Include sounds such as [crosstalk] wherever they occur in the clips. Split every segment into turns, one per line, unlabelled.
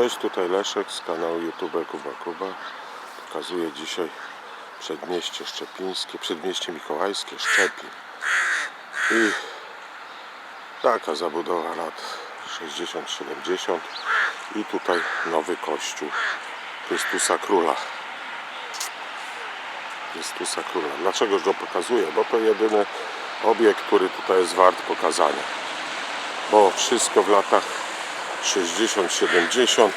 Cześć, tutaj Leszek z kanału YouTube Kuba Kuba. Pokazuję dzisiaj przedmieście szczepińskie, przedmieście mikołajskie, Szczepin. I taka zabudowa lat 60-70 i tutaj nowy kościół Chrystusa Króla. Chrystusa Króla. Dlaczego go pokazuję? Bo to jedyny obiekt, który tutaj jest wart pokazania. Bo wszystko w latach 60-70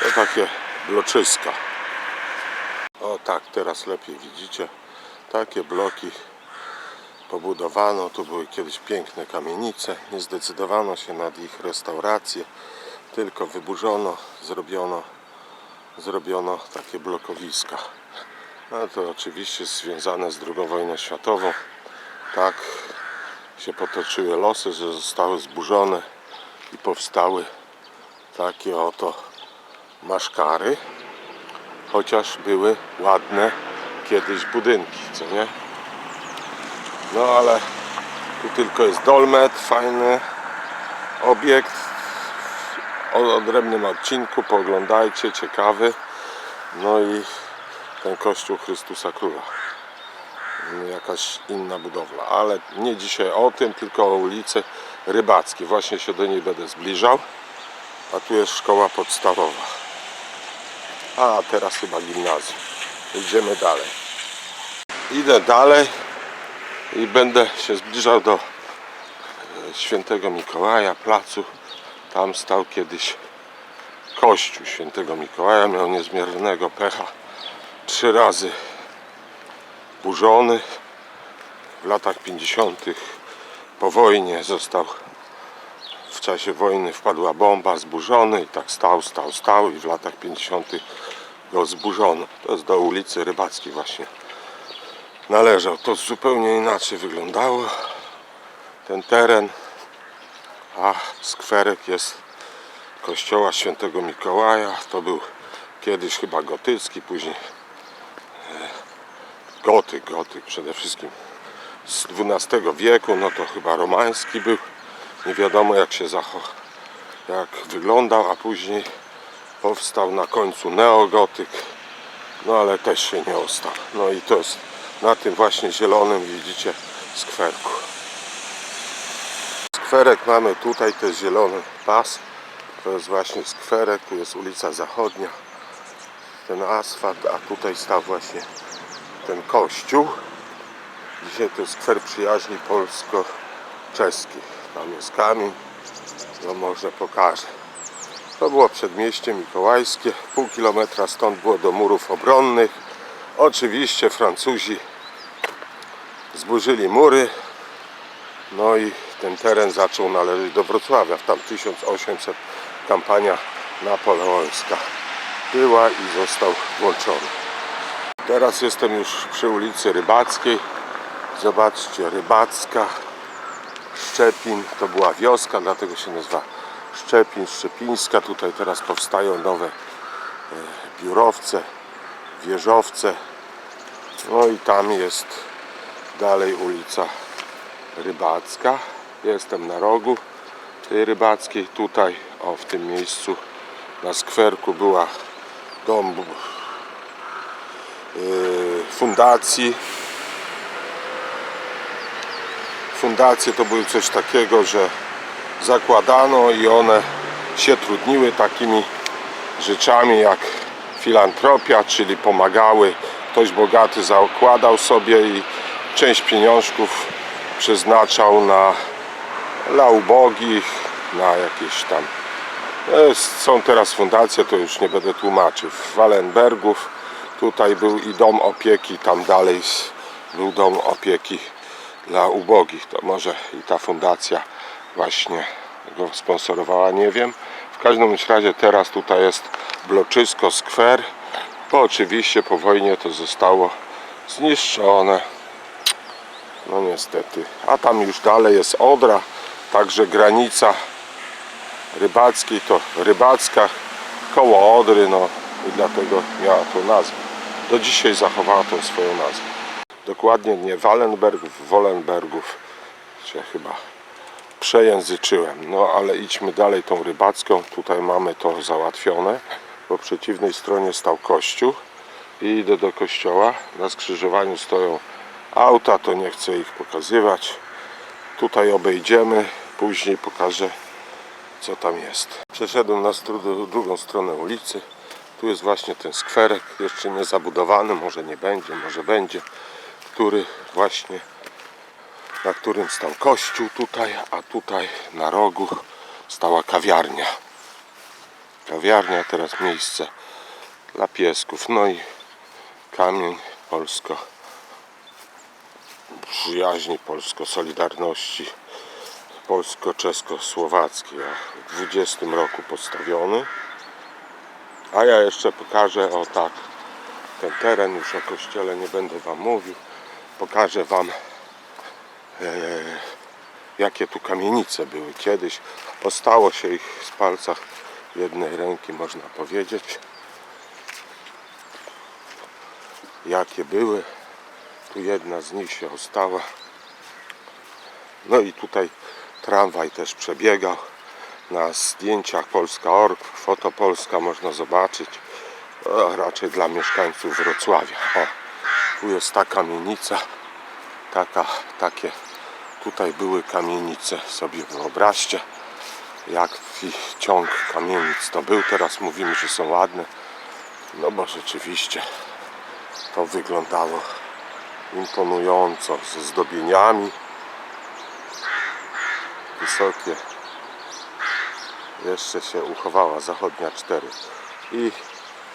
to takie bloczyska. O tak, teraz lepiej widzicie. Takie bloki pobudowano. Tu były kiedyś piękne kamienice. Nie zdecydowano się nad ich restaurację, tylko wyburzono, zrobiono, zrobiono takie blokowiska. No to oczywiście związane z II wojną światową. Tak się potoczyły losy, że zostały zburzone i powstały takie oto maszkary. Chociaż były ładne kiedyś budynki, co nie? No ale tu tylko jest dolmet, fajny obiekt o odrębnym odcinku, pooglądajcie, ciekawy. No i ten kościół Chrystusa Króla. Jakaś inna budowla, ale nie dzisiaj o tym, tylko o ulicy Rybackiej. Właśnie się do niej będę zbliżał. A tu jest szkoła podstawowa. A teraz chyba gimnazjum. Idziemy dalej. Idę dalej i będę się zbliżał do e, świętego Mikołaja, placu. Tam stał kiedyś kościół świętego Mikołaja. Miał niezmiernego pecha. Trzy razy burzony. W latach 50. po wojnie został w czasie wojny wpadła bomba, zburzony i tak stał, stał, stał i w latach 50. go zburzono. To jest do ulicy Rybackiej właśnie należał. To zupełnie inaczej wyglądało ten teren, a skwerek jest kościoła świętego Mikołaja. To był kiedyś chyba gotycki, później e, gotyk, gotyk przede wszystkim z XII wieku, no to chyba romański był. Nie wiadomo jak się zachował, jak wyglądał, a później powstał na końcu neogotyk. No ale też się nie ostał. No i to jest na tym właśnie zielonym widzicie skwerku. Skwerek mamy tutaj, to jest zielony pas. To jest właśnie skwerek, tu jest ulica Zachodnia. Ten asfalt, a tutaj stał właśnie ten kościół. Dzisiaj to jest skwer przyjaźni polsko-czeskich. Tam jest kamień, no może pokażę. To było przedmieście mikołajskie, pół kilometra stąd było do murów obronnych. Oczywiście Francuzi zburzyli mury, no i ten teren zaczął należeć do Wrocławia. W tam 1800 kampania napoleońska była i został włączony. Teraz jestem już przy ulicy Rybackiej. Zobaczcie, Rybacka, Szczepin, to była wioska, dlatego się nazywa Szczepin, Szczepińska. Tutaj teraz powstają nowe e, biurowce, wieżowce. No i tam jest dalej ulica Rybacka. Jestem na rogu tej Rybackiej. Tutaj, o w tym miejscu na skwerku była dom e, fundacji fundacje to były coś takiego, że zakładano i one się trudniły takimi rzeczami jak filantropia, czyli pomagały. Ktoś bogaty zakładał sobie i część pieniążków przeznaczał na dla ubogich, na jakieś tam. Jest, są teraz fundacje, to już nie będę tłumaczył. W Wallenbergów tutaj był i dom opieki, tam dalej był dom opieki dla ubogich. To może i ta fundacja właśnie go sponsorowała, nie wiem. W każdym razie teraz tutaj jest bloczysko, skwer, bo oczywiście po wojnie to zostało zniszczone. No niestety. A tam już dalej jest Odra, także granica rybackiej to rybacka koło Odry, no i dlatego miała tą nazwę. Do dzisiaj zachowała tą swoją nazwę dokładnie nie Wallenbergów, Wollenbergów, się chyba przejęzyczyłem. No ale idźmy dalej tą rybacką. Tutaj mamy to załatwione. Po przeciwnej stronie stał kościół. I idę do kościoła. Na skrzyżowaniu stoją auta, to nie chcę ich pokazywać. Tutaj obejdziemy, później pokażę co tam jest. Przeszedłem na drugą stronę ulicy. Tu jest właśnie ten skwerek, jeszcze nie zabudowany, może nie będzie, może będzie, który właśnie, na którym stał kościół tutaj, a tutaj na rogu stała kawiarnia. Kawiarnia, teraz miejsce dla piesków, no i kamień polsko przyjaźni, polsko-solidarności polsko-czesko-słowacki a w 20 roku postawiony. A ja jeszcze pokażę o tak ten teren już o kościele nie będę wam mówił pokażę wam e, jakie tu kamienice były kiedyś ostało się ich z palcach jednej ręki można powiedzieć jakie były tu jedna z nich się ostała no i tutaj tramwaj też przebiegał. Na zdjęciach Polska Org, Foto Polska można zobaczyć. O, raczej dla mieszkańców Wrocławia. O, tu jest ta kamienica. Taka, takie tutaj były kamienice. Sobie wyobraźcie, jaki ciąg kamienic to był. Teraz mówimy, że są ładne. No bo rzeczywiście to wyglądało imponująco ze zdobieniami wysokie jeszcze się uchowała zachodnia 4 i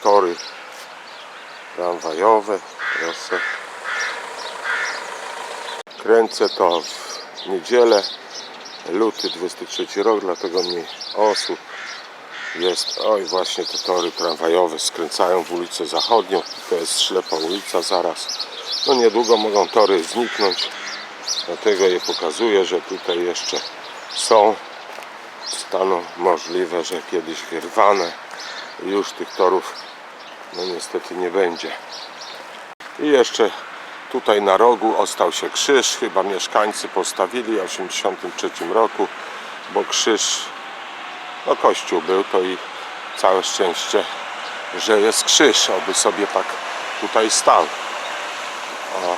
tory tramwajowe proszę. Kręcę to w niedzielę luty 23 rok dlatego mniej osób jest oj właśnie te tory tramwajowe skręcają w ulicę zachodnią. To jest ślepa ulica zaraz. No niedługo mogą tory zniknąć. Dlatego je pokazuję, że tutaj jeszcze są. Staną możliwe, że kiedyś wyrwane. Już tych torów no niestety nie będzie i jeszcze tutaj na rogu ostał się krzyż chyba mieszkańcy postawili w 83 roku bo krzyż no kościół był to i całe szczęście że jest krzyż oby sobie tak tutaj stał o.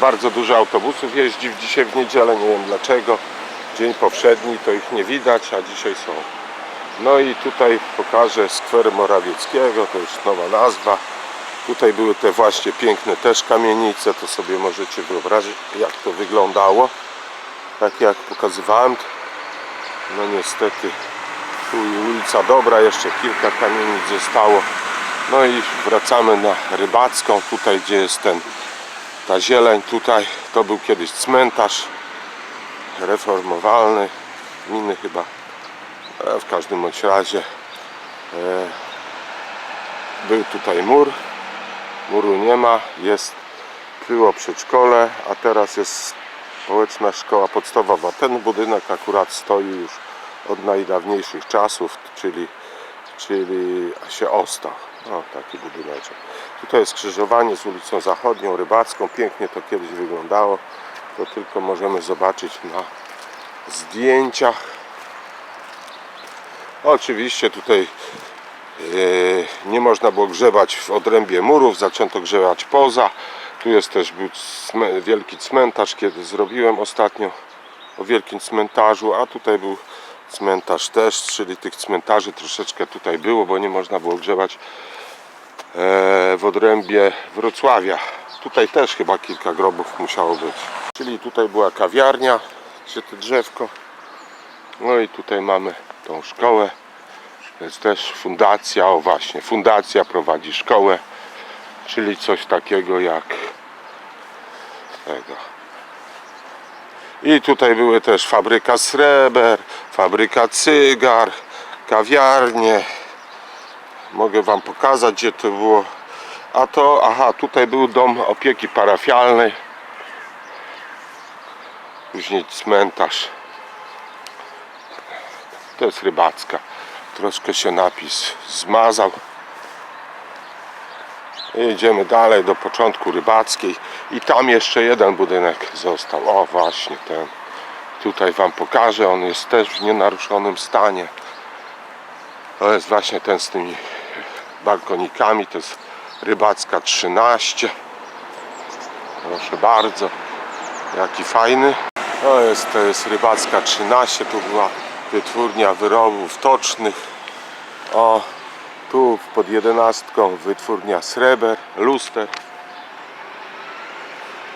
bardzo dużo autobusów jeździ dzisiaj w niedzielę nie wiem dlaczego dzień powszedni to ich nie widać, a dzisiaj są. No i tutaj pokażę skwer Morawieckiego, to już nowa nazwa. Tutaj były te właśnie piękne też kamienice, to sobie możecie wyobrazić jak to wyglądało. Tak jak pokazywałem. No niestety tu ulica Dobra, jeszcze kilka kamienic zostało. No i wracamy na Rybacką, tutaj gdzie jest ten ta zieleń tutaj, to był kiedyś cmentarz reformowalny, gminy chyba, w każdym bądź razie e, był tutaj mur, muru nie ma, jest było przedszkole, a teraz jest społeczna szkoła podstawowa. Ten budynek akurat stoi już od najdawniejszych czasów, czyli, czyli się ostał. O, taki budyneczek. Tutaj jest skrzyżowanie z ulicą Zachodnią, Rybacką. Pięknie to kiedyś wyglądało. To tylko możemy zobaczyć na zdjęciach. Oczywiście tutaj e, nie można było grzebać w odrębie murów, zaczęto grzebać poza. Tu jest też był wielki cmentarz, kiedy zrobiłem ostatnio o wielkim cmentarzu, a tutaj był cmentarz też, czyli tych cmentarzy troszeczkę tutaj było, bo nie można było grzebać e, w odrębie Wrocławia. Tutaj też chyba kilka grobów musiało być. Czyli tutaj była kawiarnia, czy to drzewko. No i tutaj mamy tą szkołę. Jest też fundacja, o właśnie, fundacja prowadzi szkołę, czyli coś takiego jak tego. I tutaj były też fabryka sreber, fabryka cygar, kawiarnie. Mogę Wam pokazać, gdzie to było. A to, aha, tutaj był dom opieki parafialnej. Później cmentarz. To jest rybacka. Troszkę się napis zmazał. I Idziemy dalej do początku rybackiej i tam jeszcze jeden budynek został. O właśnie ten. Tutaj Wam pokażę, on jest też w nienaruszonym stanie. To jest właśnie ten z tymi balkonikami, to jest Rybacka 13. Proszę bardzo, jaki fajny. To jest, to jest Rybacka 13, tu była wytwórnia wyrobów tocznych. O, tu pod jedenastką wytwórnia sreber, luster.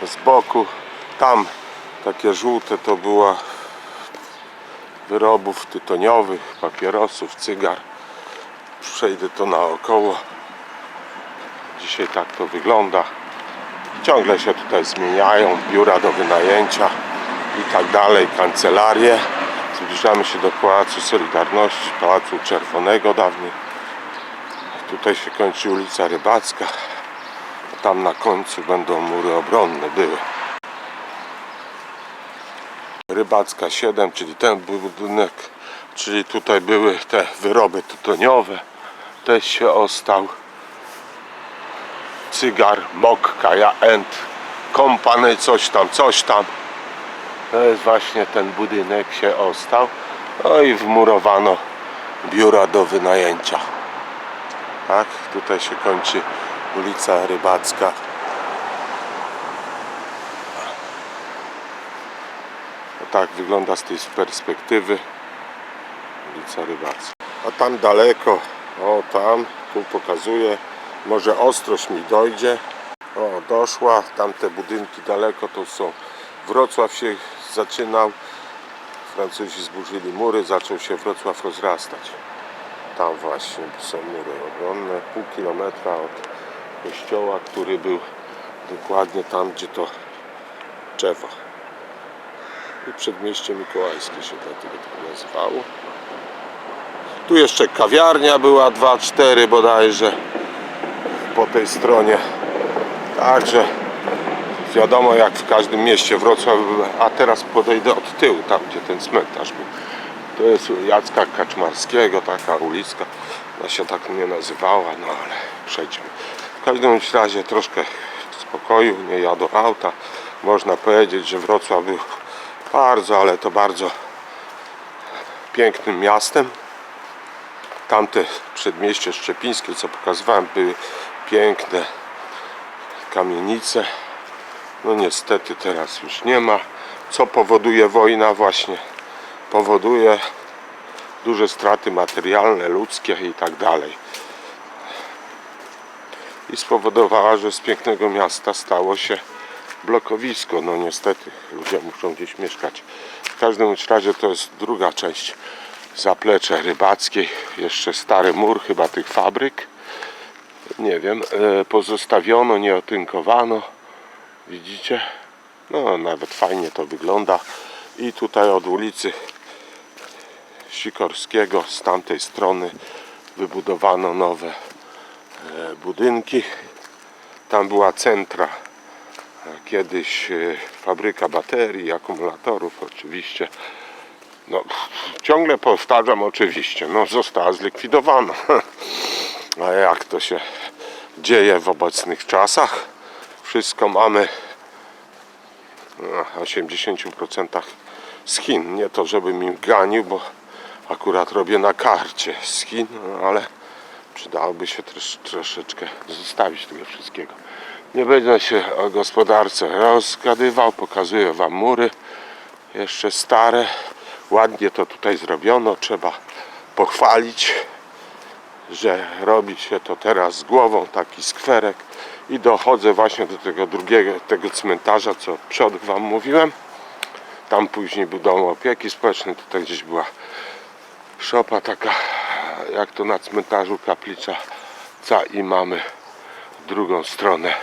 Z boku, tam takie żółte to była wyrobów tytoniowych, papierosów, cygar. Przejdę to naokoło. Dzisiaj tak to wygląda. Ciągle się tutaj zmieniają biura do wynajęcia i tak dalej, kancelarie. Zbliżamy się do Pałacu Solidarności, Pałacu Czerwonego dawniej. Tutaj się kończy ulica Rybacka. Tam na końcu będą mury obronne były. Rybacka 7, czyli ten budynek, czyli tutaj były te wyroby tytoniowe. Też się ostał. Cygar, Mok, Kaja End, Kompany, coś tam, coś tam. To jest właśnie ten budynek się ostał. No i wmurowano biura do wynajęcia. Tak, tutaj się kończy ulica Rybacka. No tak wygląda z tej perspektywy ulica Rybacka. A tam daleko, o tam, tu pokazuję, może ostrość mi dojdzie. O, doszła, tamte budynki daleko to są. Wrocław się zaczynał, Francuzi zburzyli mury, zaczął się Wrocław rozrastać. Tam właśnie są mury obronne, pół kilometra od kościoła, który był dokładnie tam, gdzie to drzewo. I przedmieście mikołajskie się dlatego tak nazywało. Tu jeszcze kawiarnia była 2-4 bodajże po tej stronie. Także wiadomo jak w każdym mieście Wrocław, a teraz podejdę od tyłu, tam gdzie ten cmentarz był. To jest Jacka Kaczmarskiego, taka uliczka. Ona się tak nie nazywała, no ale przejdźmy. W każdym razie troszkę spokoju, nie jadą auta. Można powiedzieć, że Wrocław był bardzo, ale to bardzo pięknym miastem. Tamte przedmieście Szczepińskie, co pokazywałem, były piękne kamienice. No niestety teraz już nie ma. Co powoduje wojna właśnie? Powoduje duże straty materialne, ludzkie i tak dalej. I spowodowała, że z pięknego miasta stało się blokowisko. No niestety, ludzie muszą gdzieś mieszkać. W każdym razie to jest druga część zaplecze rybackiej. Jeszcze stary mur chyba tych fabryk. Nie wiem, e, pozostawiono, nie otynkowano. Widzicie? No nawet fajnie to wygląda. I tutaj od ulicy Sikorskiego z tamtej strony wybudowano nowe e, budynki. Tam była centra e, kiedyś e, fabryka baterii, akumulatorów oczywiście. No, ciągle powtarzam oczywiście, no została zlikwidowana. [laughs] A jak to się dzieje w obecnych czasach? Wszystko mamy w 80% z Chin. Nie to, żebym im ganił, bo akurat robię na karcie z Chin, no, ale przydałoby się trosz, troszeczkę zostawić tego wszystkiego. Nie będę się o gospodarce rozgadywał, pokazuję Wam mury, jeszcze stare, ładnie to tutaj zrobiono, trzeba pochwalić, że robi się to teraz z głową, taki skwerek i dochodzę właśnie do tego drugiego, tego cmentarza, co przod Wam mówiłem. Tam później był dom opieki społecznej, tutaj gdzieś była szopa taka, jak to na cmentarzu kaplica ca i mamy drugą stronę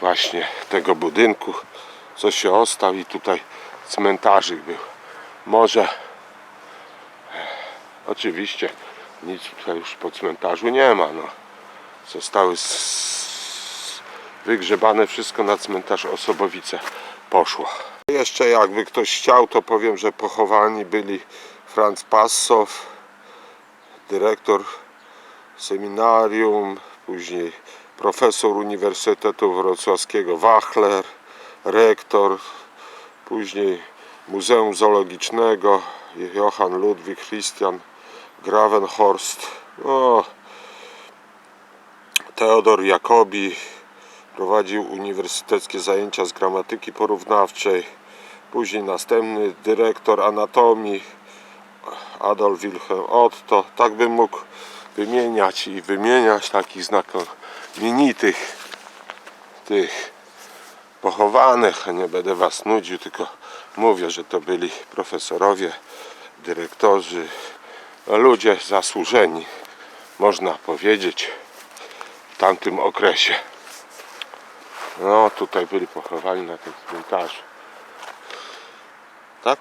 właśnie tego budynku, co się ostał i tutaj cmentarzyk był. Może oczywiście nic tutaj już po cmentarzu nie ma, no. Zostały wygrzebane wszystko na cmentarz Osobowice poszło. Jeszcze jakby ktoś chciał, to powiem, że pochowani byli Franz Passow, dyrektor seminarium, później profesor Uniwersytetu Wrocławskiego Wachler, rektor, później Muzeum Zoologicznego Johann Ludwig Christian Gravenhorst no, Teodor Jacobi prowadził uniwersyteckie zajęcia z gramatyki porównawczej. Później następny dyrektor anatomii Adolf Wilhelm Otto. Tak bym mógł wymieniać i wymieniać takich znakomitych tych pochowanych, nie będę was nudził, tylko mówię, że to byli profesorowie, dyrektorzy, ludzie zasłużeni, można powiedzieć, w tamtym okresie. No, tutaj byli pochowani na tym cmentarzu. Tak?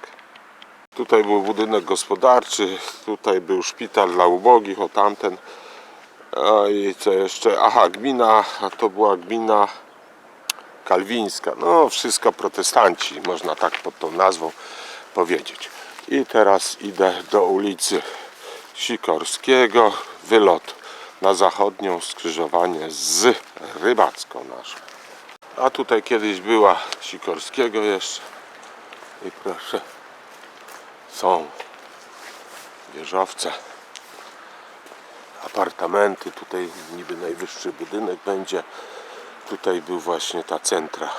Tutaj był budynek gospodarczy, tutaj był szpital dla ubogich, o tamten. A i co jeszcze? Aha, gmina, a to była gmina kalwińska. No, wszystko protestanci, można tak pod tą nazwą powiedzieć. I teraz idę do ulicy Sikorskiego, wylot na zachodnią, skrzyżowanie z Rybacką naszą. A tutaj kiedyś była Sikorskiego jeszcze. I proszę, są wieżowce, apartamenty. Tutaj niby najwyższy budynek będzie. Tutaj był właśnie ta centra,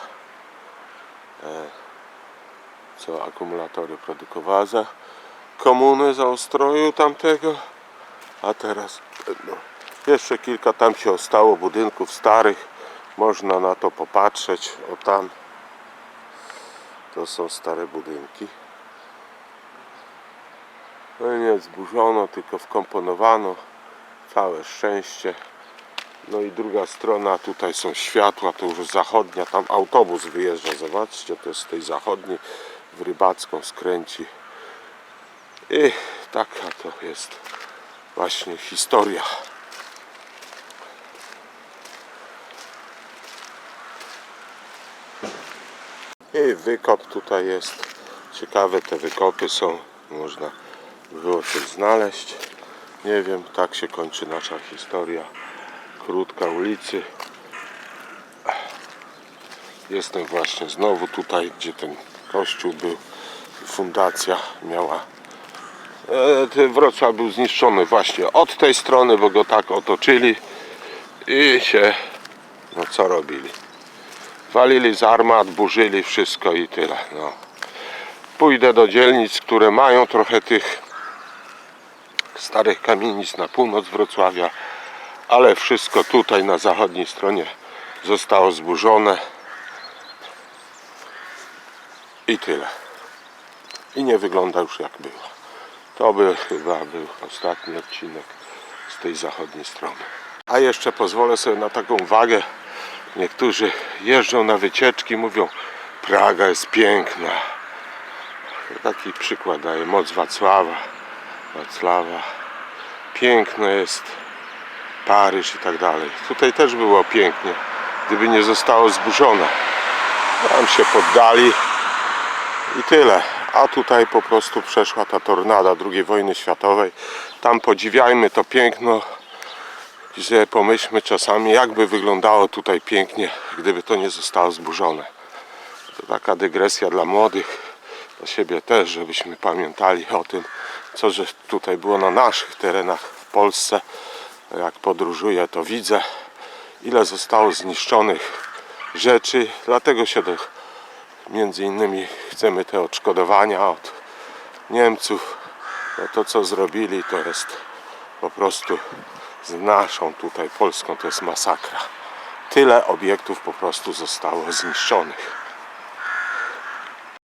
e, co akumulatory produkowała za komuny, za ustroju tamtego. A teraz no, jeszcze kilka tam się ostało budynków starych. Można na to popatrzeć. O tam to są stare budynki. No nie zburzono, tylko wkomponowano. Całe szczęście. No i druga strona, tutaj są światła, to już zachodnia, tam autobus wyjeżdża, zobaczcie, to jest z tej zachodniej w Rybacką skręci. I taka to jest właśnie historia. I wykop tutaj jest. Ciekawe te wykopy są. Można było coś znaleźć. Nie wiem, tak się kończy nasza historia. Krótka ulicy. Jestem właśnie znowu tutaj, gdzie ten kościół był. Fundacja miała. E, Wrocław był zniszczony właśnie od tej strony, bo go tak otoczyli i się, no co robili? Walili z armat, burzyli wszystko i tyle. No. Pójdę do dzielnic, które mają trochę tych starych kamienic na północ Wrocławia, ale wszystko tutaj na zachodniej stronie zostało zburzone. I tyle. I nie wygląda już jak było. To by chyba był ostatni odcinek z tej zachodniej strony. A jeszcze pozwolę sobie na taką uwagę. Niektórzy jeżdżą na wycieczki, mówią Praga jest piękna. Taki przykład daje moc Wacława. Wacława. Piękno jest Paryż i tak dalej. Tutaj też było pięknie, gdyby nie zostało zburzone. Tam się poddali i tyle. A tutaj po prostu przeszła ta tornada II wojny światowej. Tam podziwiajmy to piękno sobie pomyślmy czasami, jakby wyglądało tutaj pięknie, gdyby to nie zostało zburzone. To taka dygresja dla młodych, dla siebie też, żebyśmy pamiętali o tym, co że tutaj było na naszych terenach w Polsce. Jak podróżuję, to widzę, ile zostało zniszczonych rzeczy. Dlatego się do, między innymi chcemy te odszkodowania od Niemców. To, co zrobili, to jest po prostu z naszą tutaj Polską to jest masakra. Tyle obiektów po prostu zostało zniszczonych.